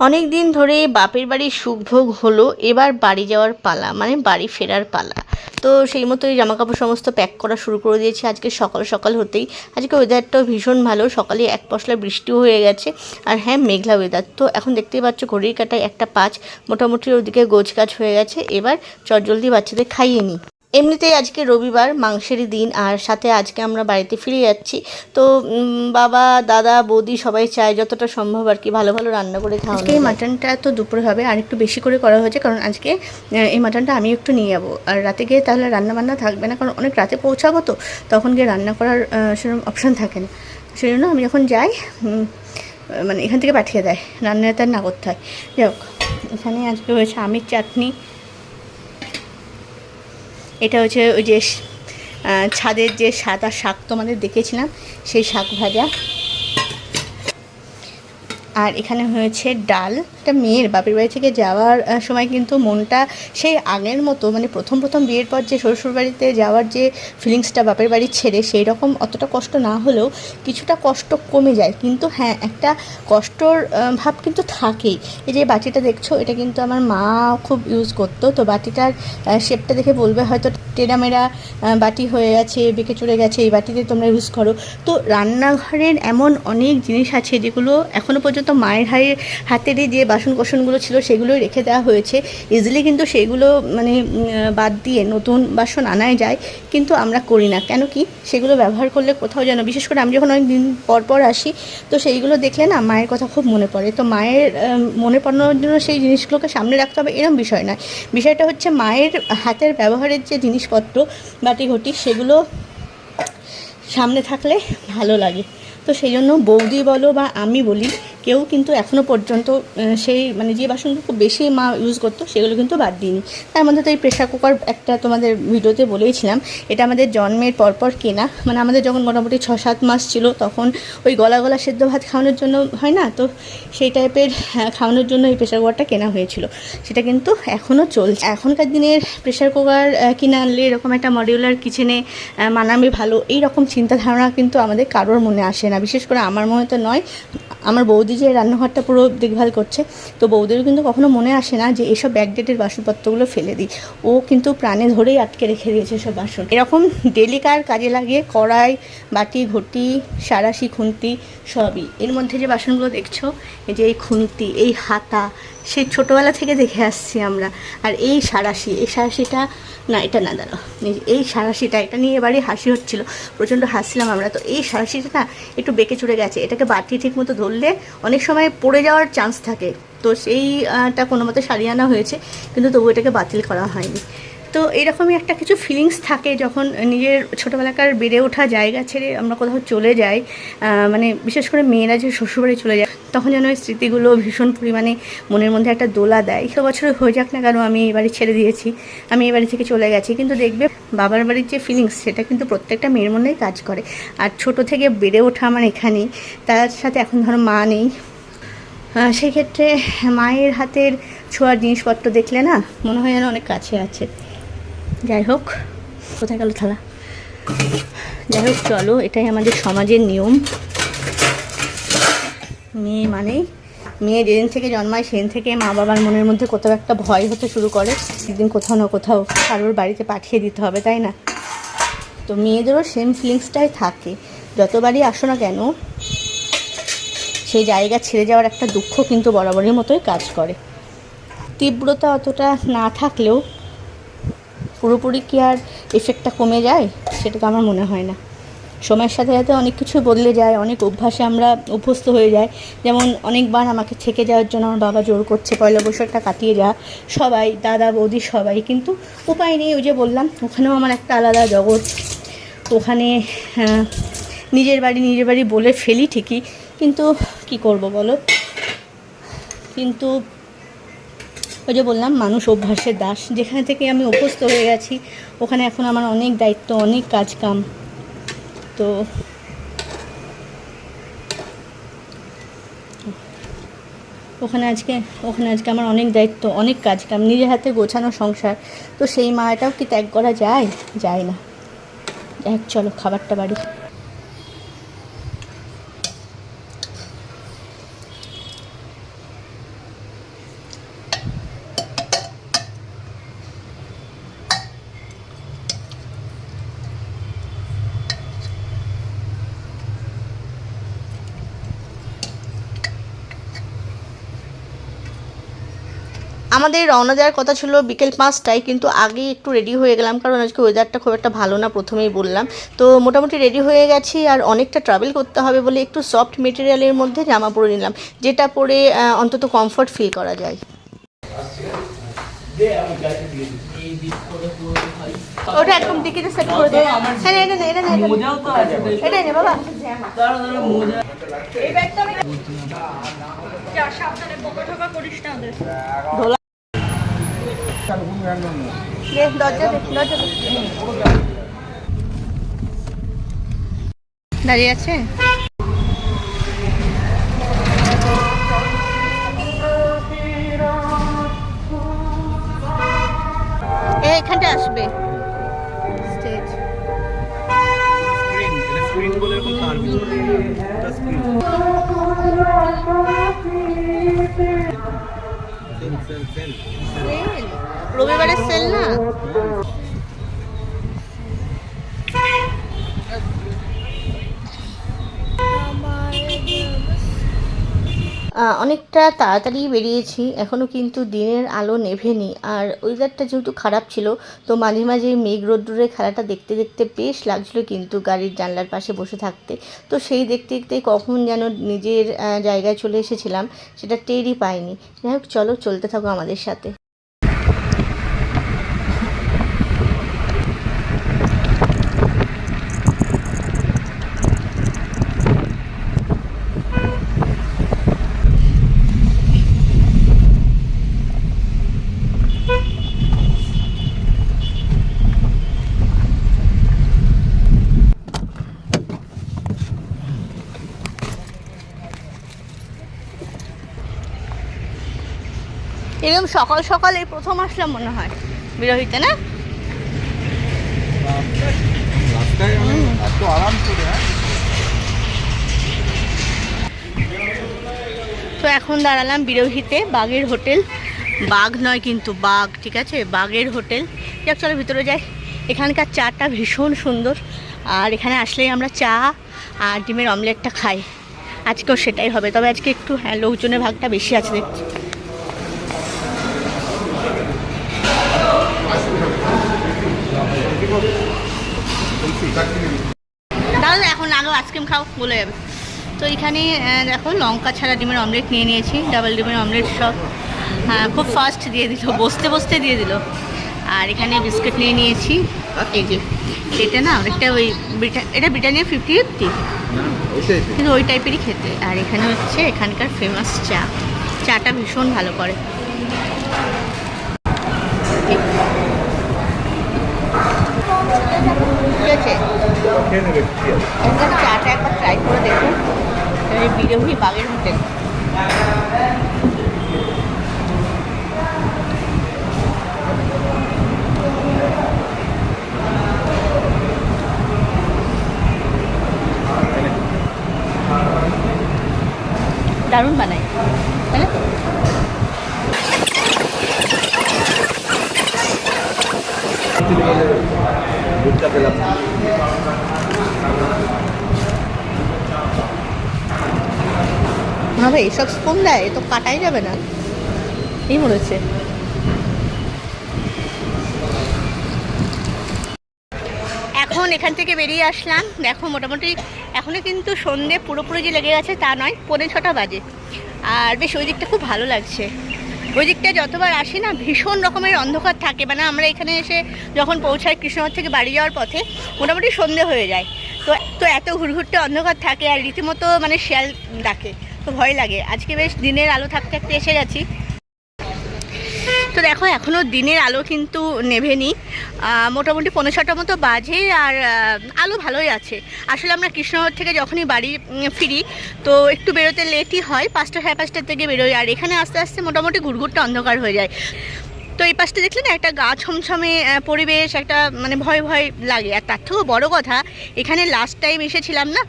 অনেক দিন ধরে বাপের বাড়ি সুখভোগ হলো, এবার বাড়ি যাওয়ার পালা মানে বাড়ি ফেরার পালা। তো সেই মতোই জামা কাপড় সমস্ত প্যাক করা শুরু করে দিয়েছি। আজকে সকাল সকাল হতেই, আজকে ওয়েদারটাও ভীষণ ভালো, সকালে এক পশলা বৃষ্টিও হয়ে গেছে, আর হ্যাঁ মেঘলা ওয়েদার তো এখন দেখতেই পাচ্ছ ঘড়ির কাটায় একটা পাঁচ, মোটামুটি ওদিকে গোছ গাছ হয়ে গেছে, এবার চটজলদি বাচ্চাদের খাইয়ে নিই। এমনিতেই আজকে রবিবার মাংসেরই দিন আর সাথে আজকে আমরা বাড়িতে ফিরে যাচ্ছি। তো বাবা দাদা বৌদি সবাই চায় যতটা সম্ভব আর কি ভালো ভালো রান্না করে খাওয়া আজকে এই মাটনটা তো দুপুরে হবে আর একটু বেশি করে করা হয়েছে কারণ আজকে এই মাটনটা আমি একটু নিয়ে যাব। আর রাতে গিয়ে তাহলে রান্না বান্না থাকবে না কারণ অনেক রাতে পৌঁছাবো তো তখন গিয়ে রান্না করার সেরকম অপশান থাকে না। সেই জন্য আমি যখন যাই মানে এখান থেকে পাঠিয়ে দেয় রান্নাটা না করতে হয়। যাই হোক এখানে আজকে হয়েছে আমির চাটনি এটা হচ্ছে ওই যে ছাদের যে সাদা শাক তোমাদের দেখেছিলাম সেই শাক ভাজা। আর এখানে হয়েছে ডাল। এটা মেয়ের, বাপের বাড়ি থেকে যাওয়ার সময় কিন্তু মনটা সেই আগের মতো মানে প্রথম প্রথম বিয়ের পর যে শ্বশুর বাড়িতে যাওয়ার যে ফিলিংসটা বাপের বাড়ি ছেড়ে সেই রকম অতটা কষ্ট না হলেও কিছুটা কষ্ট কমে যায়। কিন্তু হ্যাঁ একটা কষ্টর ভাব কিন্তু থাকেই। এই যে বাটিটা দেখছ, এটা কিন্তু আমার মা খুব ইউজ করতো। তো বাটিটার শেপটা দেখে বলবে হয়তো টেরামেরা বাটি হয়ে গেছে, বেঁকে চড়ে গেছে, এই বাটিতে তোমরা ইউজ করো। তো রান্নাঘরের এমন অনেক জিনিস আছে যেগুলো এখনও পর্যন্ত মায়ের হায়ের হাতেরই যে বাসন কোসনগুলো ছিল সেগুলোই রেখে দেওয়া হয়েছে। ইজিলি কিন্তু সেগুলো মানে বাদ দিয়ে নতুন বাসন আনাই যায়, কিন্তু আমরা করি না। কেন কি? সেগুলো ব্যবহার করলে কোথাও যেন, বিশেষ করে আমি যখন অনেক দিন পর পর আসি, তো সেইগুলো দেখলে না মায়ের কথা খুব মনে পড়ে। তো মায়ের মনে পড়ানোর জন্য সেই জিনিসগুলোকে সামনে রাখতে হবে এরকম বিষয় নয়। বিষয়টা হচ্ছে মায়ের হাতের ব্যবহারের যে জিনিসপত্র, বাটি ঘটি, সেগুলো সামনে থাকলে ভালো লাগে। তো সেই জন্য বৌদি বলো বা আমি বলি কেউ কিন্তু এখনও পর্যন্ত সেই মানে যে বাসনগুলো খুব বেশি মা ইউজ করতো, সেগুলো কিন্তু বাদ দিইনি। তার মধ্যে তো এই প্রেশার কুকার একটা তোমাদের ভিডিওতে বলেইছিলাম, এটা আমাদের জন্মের পরপর কেনা। মানে আমাদের যখন মোটামুটি ছ সাত মাস ছিল, তখন ওই গলা গলা সেদ্ধ ভাত খাওয়ানোর জন্য হয় না? তো সেই টাইপের খাওয়ানোর জন্য এই প্রেশার কুকারটা কেনা হয়েছিল। সেটা কিন্তু এখনও চলছে। এখনকার দিনের প্রেশার কুকার কিনে আনলে এরকম একটা মডিউলার কিচেনে মানাবে ভালো এই রকম চিন্তা ধারণা কিন্তু আমাদের কারোর মনে আসে না। বিশেষ করে আমার মনে তো নয়, আমার বৌদি যে রান্নাঘরটা পুরো দেখভাল করছে, তো বৌদিরও কিন্তু কখনো মনে আসে না যে এসব ব্যাকডেটের বাসনপত্রগুলো ফেলে দিই। ও কিন্তু প্রাণে ধরেই আটকে রেখে দিয়েছে সব বাসন। এরকম ডেলিকার কাজে লাগিয়ে কড়াই, বাটি, ঘটি, সারাশি, খুন্তি, সবই। এর মধ্যে যে বাসনগুলো দেখছ, এই যে এই খুন্তি, এই হাতা সেই ছোটোবেলা থেকে দেখে আসছি আমরা। আর এই সারাশি, এই সারাশিটা না, এটা না দাঁড়ো এই সারাশিটা, এটা নিয়ে এবারে হাসি হচ্ছিল। প্রচণ্ড হাসছিলাম আমরা। তো এই সারাশিটা না, একটু বেঁকে চড়ে গেছে। এটাকে বাটি ঠিক মতো ধরলে অনেক সময় পড়ে যাওয়ার চান্স থাকে। তো সেইটা কোনো মতে সারিয়ে আনা হয়েছে, কিন্তু তবু এটাকে বাতিল করা হয়নি। তো এরকমই একটা কিছু ফিলিংস থাকে যখন নিজের ছোটোবেলাকার বেড়ে ওঠা জায়গা ছেড়ে আমরা কোথাও চলে যাই মানে বিশেষ করে মেয়েরা যে শ্বশুরবাড়ি চলে যায় তখন যেন ওই স্মৃতিগুলো ভীষণ পরিমাণে মনের মধ্যে একটা দোলা দেয়। সে বছর হয়ে যাক না কেন আমি এই বাড়ি ছেড়ে দিয়েছি। আমি এই বাড়ি থেকে চলে গেছি। কিন্তু দেখবে বাবার বাড়ির যে ফিলিংস সেটা কিন্তু প্রত্যেকটা মেয়ের মনেই কাজ করে। আর ছোট থেকে বেড়ে ওঠা আমার এখানেই, তার সাথে এখন ধরো মা নেই। সেই ক্ষেত্রে মায়ের হাতের ছোঁয়ার জিনিসপত্র দেখলে না মনে হয় যেন অনেক কাছে আছে। যাই হোক, কোথায় গেল থালা? যাই হোক, চলো, এটাই আমাদের সমাজের নিয়ম। মেয়ে মানেই, মেয়ে যেদিন থেকে জন্মায় সেদিন থেকে মা বাবার মনের মধ্যে কোথাও একটা ভয় হতে শুরু করে। সেদিন কোথাও না কোথাও কারোর বাড়িতে পাঠিয়ে দিতে হবে, তাই না? তো মেয়েদেরও সেম ফিলিংসটাই থাকে। যতবারই আসো না কেন, সেই জায়গা ছেড়ে যাওয়ার একটা দুঃখ কিন্তু বরাবরের মতোই কাজ করে। তীব্রতা অতটা না থাকলেও পুরোপুরি কি আর এফেক্টটা কমে যায়, সেটা তো আমার মনে হয় না। সময়ের সাথে সাথে অনেক কিছু বদলে যায়, অনেক অভ্যাসে আমরা অভ্যস্ত হয়ে যাই। যেমন অনেকবার আমাকে থেকে যাওয়ার জন্য আমার বাবা জোর করছে, পয়লা বৈশাখটা কাটিয়ে যা, সবাই, দাদা, বৌদি, সবাই, কিন্তু উপায় নেই, ওই যে বললাম, ওখানেও আমার একটা আলাদা জগৎ। ওখানে নিজের বাড়ি নিজের বাড়ি বলে ফেলি ঠিকই, কিন্তু কি করব বলো? কিন্তু ওই যে বললাম, মানুষ অভ্যাসের দাস। যেখানে থেকে আমি অভ্যস্ত হয়ে গেছি, ওখানে এখন আমার অনেক দায়িত্ব, অনেক কাজ কাম। তো ওখানে আজকে ওখানে আজকে আমার অনেক দায়িত্ব, অনেক কাজ কাম নিজের হাতে গোছানো সংসার। তো সেই মায়াটাও কি ত্যাগ করা যায়? যায় না। এক চলো, খাবারটা বাড়ি। আমাদের রওনা দেওয়ার কথা ছিল বিকেল পাঁচটায় কিন্তু আগে একটু রেডি হয়ে গেলাম কারণ আজকে ওয়েদারটা খুব একটা ভালো না প্রথমেই বললাম। তো মোটামুটি রেডি হয়ে গেছি আর অনেকটা ট্রাভেল করতে হবে বলে একটু সফট মেটেরিয়ালের মধ্যে জামা পরে নিলাম যেটা পরে অন্তত কমফর্ট ফিল করা যায়। ওটা একদম দিকে সেট করে দে হ্যাঁ এটা নে, এটা নে, মোজাও তো আছে এটা নে বাবা। দাঁড়া দাঁড়া মোজা। ধোলা দে, দরজা দে, দরজা দে। দাঁড়িয়ে আছে? এখানটা আসবে। স্টেজ স্ক্রিন স্ক্রিন বলে স্ক্রিন রবিবারের সেল না? অনেকটা তাড়াতাড়ি বেরিয়েছি। এখনও কিন্তু দিনের আলো নেভেনি। আর ওয়েদারটা যেহেতু খারাপ ছিল, তো মাঝে মাঝে মেঘ রোদ্দুরের খেলাটা দেখতে দেখতে বেশ লাগছিল কিন্তু গাড়ির জানলার পাশে বসে থাকতে। তো সেই দেখতে দেখতে কখন যেন নিজের জায়গায় চলে এসেছিলাম, সেটা টেরই পাইনি। যাই হোক, চলো, চলতে থাকো আমাদের সাথে। এরকম সকাল সকাল এই প্রথম আসলাম মনে হয়। বিরোহিতে না? হ্যাঁ? তো এখন দাঁড়ালাম বিরোহিতে বাঘের হোটেল। বাঘ নয় কিন্তু বাঘ ঠিক আছে? বাঘের হোটেল। যাক চলো ভিতরে যাই। এখানকার চাটা ভীষণ সুন্দর। আর এখানে আসলেই আমরা চা আর ডিমের অমলেটটা খাই। আজকেও সেটাই হবে। তবে আজকে একটু হ্যাঁ লোকজনের ভাগটা বেশি আছে দেখছি। তাহলে এখন আগে আইসক্রিম খাও, বলে যাবে। তো এখানে দেখো, লঙ্কা ছাড়া ডিমের অমলেট নিয়ে নিয়েছি, ডাবল ডিমের অমলেট সব। হ্যাঁ খুব ফাস্ট দিয়ে দিল, বসতে বসতে দিয়ে দিল। আর এখানে বিস্কুট নিয়ে নিয়েছি, এই এটা না, অনেকটা ওই এটা ব্রিটানিয়া ফিফটি ফিফটি। কিন্তু ওই টাইপেরই খেতে। আর এখানে হচ্ছে এখানকার ফেমাস চা। চাটা ভীষণ ভালো করে। খেয়ে নেবে কি আছে এখানকার চাটা একবার ট্রাই করে দেখুন এই বিরোহী বাগের হোটেল দারুণ বানাই তাই না দুধটা পেলাম। ভাই, এসব স্পুন দেয় তো কাটাই যাবে না। এই মনে হচ্ছে। এখন এখান থেকে বেরিয়ে আসলাম। দেখো, মোটামুটি এখনও কিন্তু সন্ধে পুরোপুরি যে লেগে গেছে তা নয়, পৌনে ছটা বাজে। আর বেশ, ওই দিকটা খুব ভালো লাগছে। ওই দিকটা যতবার আসি না, ভীষণ রকমের অন্ধকার থাকে। মানে আমরা এখানে এসে যখন পৌঁছাই কৃষ্ণনগর থেকে বাড়ি যাওয়ার পথে, মোটামুটি সন্ধে হয়ে যায়। তো তো এত ঘুরঘুরতে অন্ধকার থাকে আর রীতিমতো মানে শেয়াল ডাকে, তো ভয় লাগে। আজকে বেশ দিনের আলো থাকতে থাকতে এসে গেছি। দেখো এখনও দিনের আলো কিন্তু নেভেনি। মোটামুটি পনেরো ছটার মতো বাজে আর আলো ভালোই আছে। আসলে আমরা কৃষ্ণনগর থেকে যখনই বাড়ি ফিরি, তো একটু বেরোতে লেটই হয়, পাঁচটা সাড়ে পাঁচটার থেকে বেরোই। আর এখানে আস্তে আস্তে মোটামুটি ঘুরঘুরটা অন্ধকার হয়ে যায়। তো এই পাশটা দেখলে না একটা গা ছমছমে পরিবেশ, একটা মানে ভয় ভয় লাগে। আর তার থেকেও বড়ো কথা, এখানে লাস্ট টাইম এসেছিলাম না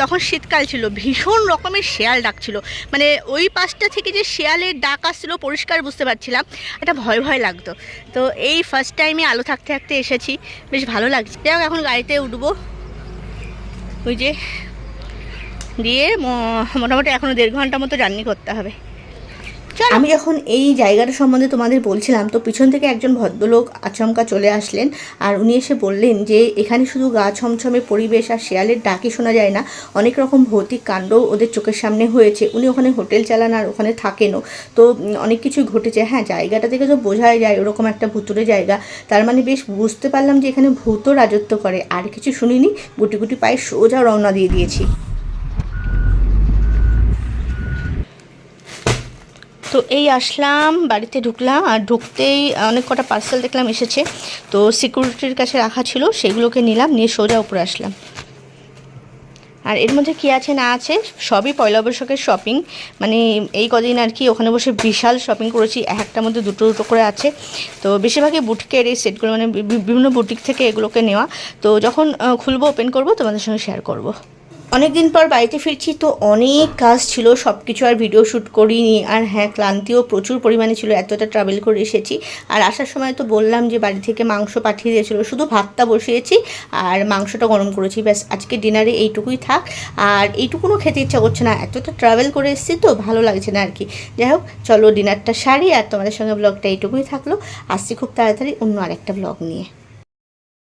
তখন শীতকাল ছিল, ভীষণ রকমের শেয়াল ডাকছিল মানে ওই পাশটা থেকে যে শেয়ালের ডাক আসছিল, পরিষ্কার বুঝতে পারছিলাম, একটা ভয় ভয় লাগতো। তো এই ফার্স্ট টাইমে আলো থাকতে থাকতে এসেছি, বেশ ভালো লাগছে। যাই এখন গাড়িতে উঠবো। ওই যে, দিয়ে মোটামুটি এখনও দেড় ঘণ্টা মতো জার্নি করতে হবে। আমি যখন এই জায়গাটা সম্বন্ধে তোমাদের বলছিলাম, তো পিছন থেকে একজন ভদ্রলোক আচমকা চলে আসলেন আর উনি এসে বললেন যে, এখানে শুধু গা ছমছমে পরিবেশ আর শেয়ালের ডাকি শোনা যায় না, অনেক রকম ভৌতিক কাণ্ড ওদের চোখের সামনে হয়েছে। উনি ওখানে হোটেল চালান আর ওখানে থাকেনও। তো অনেক কিছুই ঘটেছে। হ্যাঁ জায়গাটা থেকে তো বোঝাই যায়, ওরকম একটা ভুতুরে জায়গা। তার মানে বেশ বুঝতে পারলাম যে, এখানে ভূত রাজত্ব করে। আর কিছু শুনিনি, গুটি গুটি পায়ে সোজা রওনা দিয়ে দিয়েছি। তো এই আসলাম, বাড়িতে ঢুকলাম, আর ঢুকতেই অনেক কটা পার্সেল দেখলাম এসেছে। তো সিকিউরিটির কাছে রাখা ছিল, সেগুলোকে নিলাম, নিয়ে সোজা উপরে আসলাম। আর এর মধ্যে কী আছে, না আছে, সবই পয়লা বৈশাখের শপিং মানে এই কদিন আর কি ওখানে বসে বিশাল শপিং করেছি, এক একটার মধ্যে দুটো দুটো করে আছে। তো বেশিরভাগই বুটিকের এই সেটগুলো মানে বিভিন্ন বুটিক থেকে এগুলোকে নেওয়া। তো যখন খুলবো ওপেন করব, তোমাদের সঙ্গে শেয়ার করব। অনেক দিন পর বাড়িতে ফিরছি, তো অনেক কাজ ছিল সব কিছু আর ভিডিও শ্যুট করিনি। আর হ্যাঁ ক্লান্তিও প্রচুর পরিমাণে ছিল, এতটা ট্রাভেল করে এসেছি। আর আসার সময় তো বললাম যে বাড়ি থেকে মাংস পাঠিয়ে দিয়েছিল, শুধু ভাতটা বসিয়েছি আর মাংসটা গরম করেছি, ব্যাস আজকে ডিনারে এইটুকুই থাক। আর এইটুকুনও খেতে ইচ্ছা করছে না, এতটা ট্রাভেল করে এসেছি তো ভালো লাগছে না আর কি। যাই হোক, চলো ডিনারটা সারি, আর তোমাদের সঙ্গে ব্লগটা এইটুকুই থাকল। আসছি খুব তাড়াতাড়ি অন্য আরেকটা ব্লগ নিয়ে।